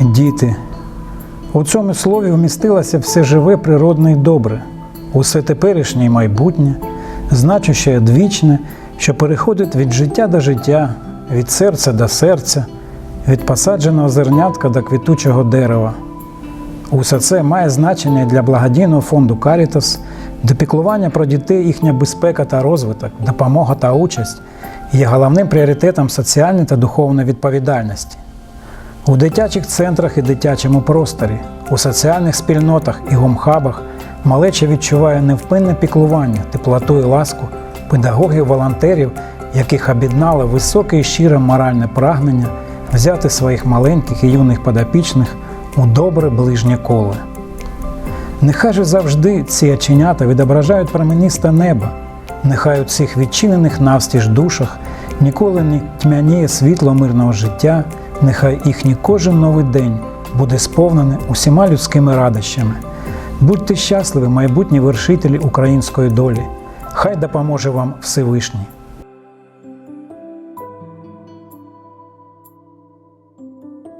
Діти. У цьому слові вмістилося все живе, природне і добре, усе теперішнє і майбутнє, значуще і одвічне, що переходить від життя до життя, від серця до серця, від посадженого зернятка до квітучого дерева. Усе це має значення для благодійного фонду Карітас, де піклування про дітей, їхня безпека та розвиток, допомога та участь є головним пріоритетом соціальної та духовної відповідальності. У дитячих центрах і дитячому просторі, у соціальних спільнотах і гомхабах малеча відчуває невпинне піклування, теплоту і ласку педагогів-волонтерів, яких об'єднало високе і щире моральне прагнення взяти своїх маленьких і юних подопічних у добре ближнє коло. Нехай же завжди ці оченята відображають променісте небо, нехай у цих відчинених навстіж душах ніколи не тьмяніє світло мирного життя, нехай їхній кожен новий день буде сповнений усіма людськими радощами. Будьте щасливі, майбутні вершителі української долі. Хай допоможе вам Всевишній.